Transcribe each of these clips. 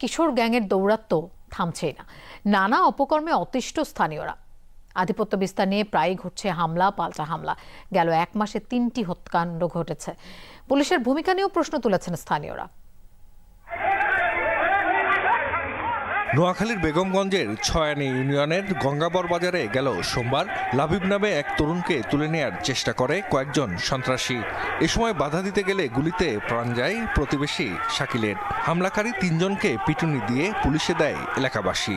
কিশোর গ্যাংয়ের দৌরাত্ম্য থামছেই না। নানা অপকর্মে অতিষ্ঠ স্থানীয়রা। আধিপত্য বিস্তার নিয়ে প্রায়ই ঘটছে হামলা, পাল্টা হামলা। গেল এক মাসে তিনটি হত্যাকাণ্ড ঘটেছে। পুলিশের ভূমিকা নিয়েও প্রশ্ন তুলেছেন স্থানীয়রা। নোয়াখালীর বেগমগঞ্জের ছয়ানি ইউনিয়নের গঙ্গাবর বাজারে গেল সোমবার। লাবিব নামে এক তরুণকে তুলে নেয়ার চেষ্টা করে কয়েকজন সন্ত্রাসী। এ সময় বাধা দিতে গেলে গুলিতে প্রাণ যায় প্রতিবেশী শাকিলের। হামলাকারী তিনজনকে পিটুনি দিয়ে পুলিশে দেয় এলাকাবাসী।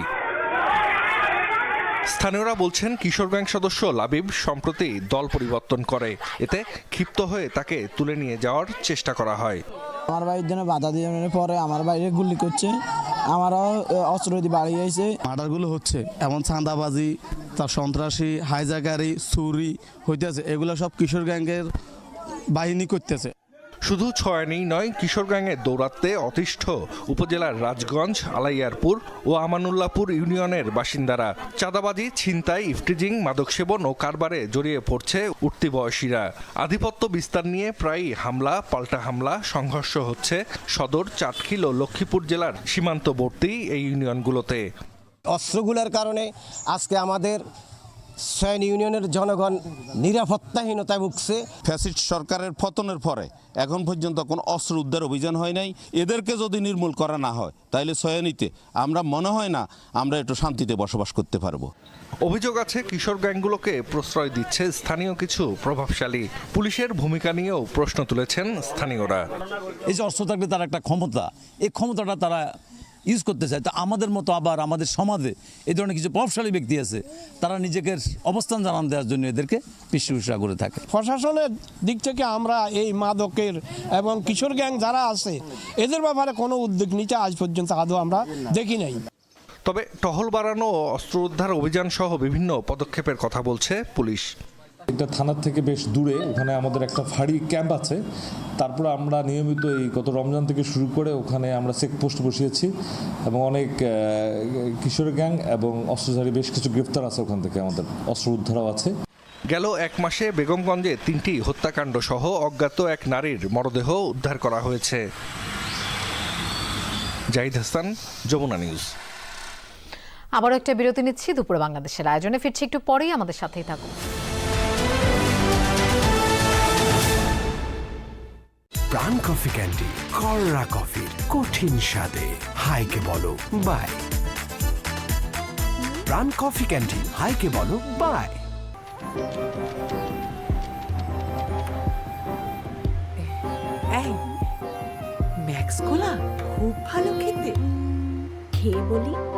স্থানীয়রা বলছেন, কিশোর গ্যাং সদস্য লাবিব সম্প্রতি দল পরিবর্তন করে। এতে ক্ষিপ্ত হয়ে তাকে তুলে নিয়ে যাওয়ার চেষ্টা করা হয়। আমার বাড়ির জন্য বাধা দিয়ে পরে আমার বাইরে গুলি করছে। আমারও এ, অস্ত্র দিয়ে বাড়ি আইছে। মার্ডারগুলো হচ্ছে এমন চাঁদাবাজি তার সন্ত্রাসী হাইজাকারি চুরি হইতেছে। এগুলো সব কিশোর গ্যাংয়ের বাহিনী করতেছে। শুধু ছয়ানি নয় কিশোর গ্যাংয়ের দৌরাত্মে অতিষ্ঠ উপজেলার রাজগঞ্জ, আলাইয়ারপুর ও আমানুল্লাহপুর ইউনিয়নের বাসিন্দারা। চাঁদাবাজি, ছিনতাই, ইফটিজিং মাদক সেবন ও কারবারে জড়িয়ে পড়ছে উঠতি বয়সীরা। আধিপত্য বিস্তার নিয়ে প্রায়ই হামলা, পাল্টা হামলা, সংঘর্ষ হচ্ছে সদর চাটখিল ও লক্ষ্মীপুর জেলার সীমান্তবর্তী এই ইউনিয়নগুলোতে। অস্ত্রগুলোর কারণে আজকে আমাদের সয়ন ইউনিয়নের জনগণ নিরাপত্তাহীনতায় ভুগছে। ফ্যাসিস্ট সরকারের পতনের পরে এখন পর্যন্ত কোনো অস্ত্র উদ্ধার অভিযান হয় নাই। এদেরকে যদি নির্মূল করা না হয় তাহলে সয়ানিতে আমরা মনে হয় না আমরা একটু শান্তিতে বসবাস করতে পারব। অভিযোগ আছে কিশোর গ্যাংগুলোকে প্রশ্রয় দিচ্ছে স্থানীয় কিছু প্রভাবশালী। পুলিশের ভূমিকা নিয়েও প্রশ্ন তুলেছেন স্থানীয়রা। এই যে অস্ত্র থাকলে তার একটা ক্ষমতা এই ক্ষমতাটা তারা ইউজ করতে চায়। তো আমাদের মতো আবার আমাদের সমাজে এই ধরনের কিছু প্রভাবশালী ব্যক্তি আছে তারা নিজেকে অবস্থান জানান দেওয়ার জন্য এদেরকে পৃষ্ঠপোষণা করে থাকে। প্রশাসনের দিক থেকে আমরা এই মাদকের এবং কিশোর গ্যাং যারা আছে এদের ব্যাপারে কোনো উদ্যোগ নিতে আজ পর্যন্ত আদৌ আমরা দেখি নাই। তবে টহল বাড়ানো অস্ত্র উদ্ধার অভিযান সহ বিভিন্ন পদক্ষেপের কথা বলছে পুলিশ। এটা থানার থেকে বেশ দূরে ওখানে আমাদের একটা ফাঁড়ি ক্যাম্প আছে। তারপরে আমরা নিয়মিত এই গত রমজান থেকে শুরু করে ওখানে আমরা চেকপোস্ট বসিয়েছি এবং অনেক কিশোর গ্যাং এবং অস্ত্রধারী বেশ কিছু গ্রেফতার আছে ওখান থেকে আমাদের অস্ত্র উদ্ধারও আছে। গেল এক মাসে বেগমগঞ্জে তিনটি হত্যাকাণ্ড সহ অজ্ঞাত এক নারীর মরদেহ উদ্ধার করা হয়েছে। জাহিদ হাসান যমুনা নিউজ। আবারও একটা বিরতি নিচ্ছি দুপুরে বাংলাদেশের আয়োজনে ফিরছি একটু পরেই আমাদের সাথেই থাকুন। প্রাণ কফি ক্যান্ডি কররা কফি কঠিন স্বাদে। হাইকে বলো বাই। প্রাণ কফি ক্যান্ডি হাইকে বলো বাই। এই ম্যাক্স কোলা খুব ভালো খেতে। খেয়ে বলি?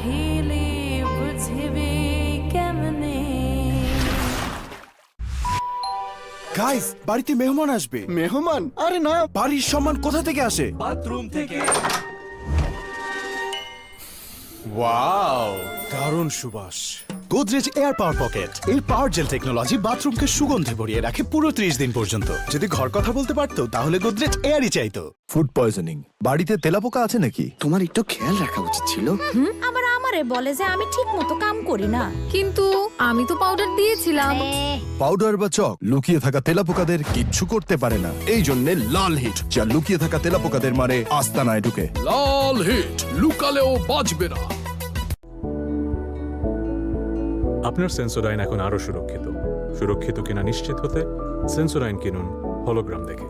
খেলে বুঝবে কেমনে গাইস বাড়িতে মেহমান আসবে। মেহমান? আরে না। বাড়ির সম্মান কোথা থেকে আসে? ওয়াও। দারুণ সুবাস। Godrej air power pocket. এর পাওয়ার জেল টেকনোলজি বাথরুমকে সুগন্ধে ভরিয়ে রাখে পুরো ত্রিশ দিন পর্যন্ত। যদি ঘর কথা বলতে পারতো তাহলে গোদরেজ এয়ারই চাইতো। ফুড পয়জনিং বাড়িতে তেলাপোকা আছে নাকি? তোমার একটু খেয়াল রাখা উচিত ছিল। আমারে বলে যে আমি ঠিক মতো কাম করি না। কিন্তু আমি তো পাউডার দিয়েছিলাম। পাউডার বা চক লুকিয়ে থাকা তেলাপোকাদের কিচ্ছু করতে পারে না। এই জন্য লাল হিট যা লুকিয়ে থাকা তেলাপোকাদের মারে আস্তানায় ঢুকে। লাল হিট লুকালেও বাঁচবে না। আপনার সেন্সোডাইন এখন আরও সুরক্ষিত। সুরক্ষিত কিনা নিশ্চিত হতে সেন্সোডাইন কিনুন হলোগ্রাম দেখে।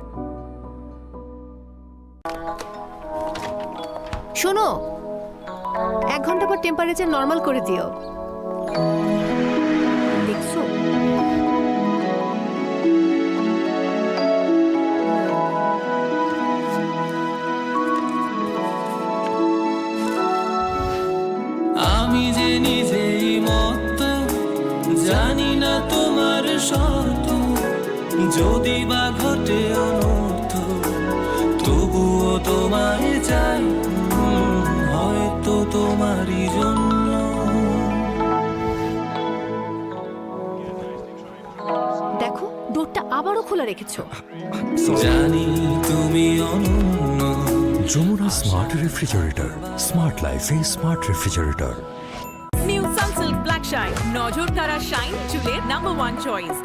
শোনো এক ঘণ্টা পর টেম্পারেচার নর্মাল করে দিও। আমি যে নিজেই মত তোমার যদি বা ঘটে অনর্থ, তবুও তোমায় চাই। তোমারই জন্য। দেখো ডোরটা আবারও খোলা রেখেছো। জানি তুমি অনন্য। যমুনা স্মার্ট রেফ্রিজারেটর স্মার্ট লাইফে smart refrigerator new Sunsilk black shine নজর কারা শাইন চুলের নাম্বার ওয়ান চয়েস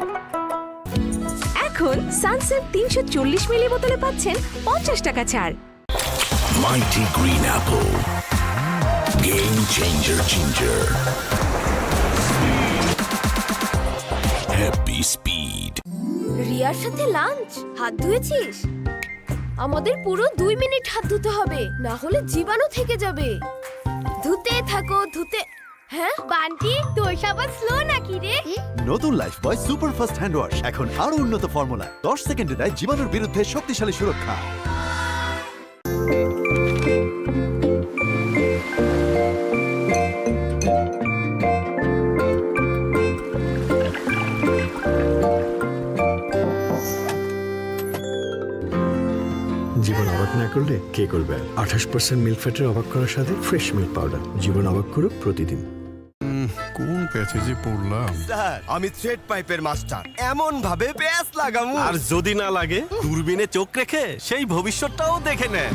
এখন সানসিল্ক তিনশো চল্লিশ মিলি বোতলে পাচ্ছেন পঞ্চাশ টাকা ছাড়। Mighty green apple game changer ginger happy speed রিয়ার সাথে লাঞ্চ হাত ধুয়েছিস? আমাদের পুরো দুই মিনিট হাত ধুতে হবে না হলে জীবাণু থেকে যাবে। ধুতে থাকো ধুতে হ্যাঁ? বান্টি তোর সাবান স্লো নাকি রে? নতুন Lifebuoy super fast hand wash এখন আরও উন্নত ফর্মুলা দশ সেকেন্ডে দেয় জীবাণুর বিরুদ্ধে শক্তিশালী সুরক্ষা। কে করবে? আঠাশ পার্সেন্ট মিল্ক ফ্যাটের অবাক করার সাথে ফ্রেশ মিল্ক পাউডার জীবন অবাক করুক প্রতিদিন। কোন প্যাচেজে পড়লাম? স্যার আমি থ্রেড পাইপের মাস্টার এমন ভাবে প্যাচ লাগামু। আর যদি না লাগে দূরবীনে চোখ রেখে সেই ভবিষ্যৎটাও দেখে নেন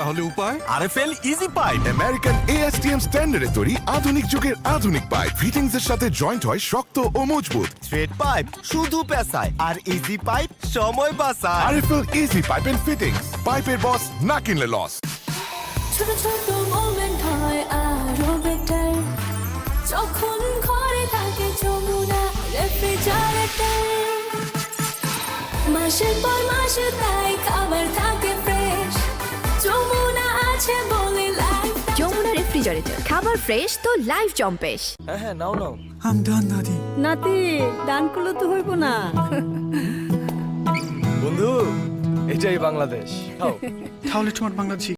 তাহলে উপায়? RFL easy pipe American ASTM স্ট্যান্ডার্ডে তৈরি আধুনিক যুগের আধুনিক পাইপ ফিটিংস এর সাথে জয়েন্ট হয় শক্ত ও মজবুত। থ্রেড পাইপ শুধু পেঁচায় আর ইজি পাইপ সময় বাঁচায়। RFL easy pipe and fittings পাইপের বস না কিনলে লস ছোট ছোট মোমেন্ট হয় আরও বেটার যখন ঘরে থাকে যমুনা রেফ্রিজারেটর মাসের পর মাসে তাই খাবার থাকে যমুনা রেফ্রিজারেটর খাবার ফ্রেশ তো লাইফ জম্পেশ। নাতি ডান করলে তো হইব না। বন্ধু এটাই বাংলাদেশ। তাহলে তোমার বাংলাদেশি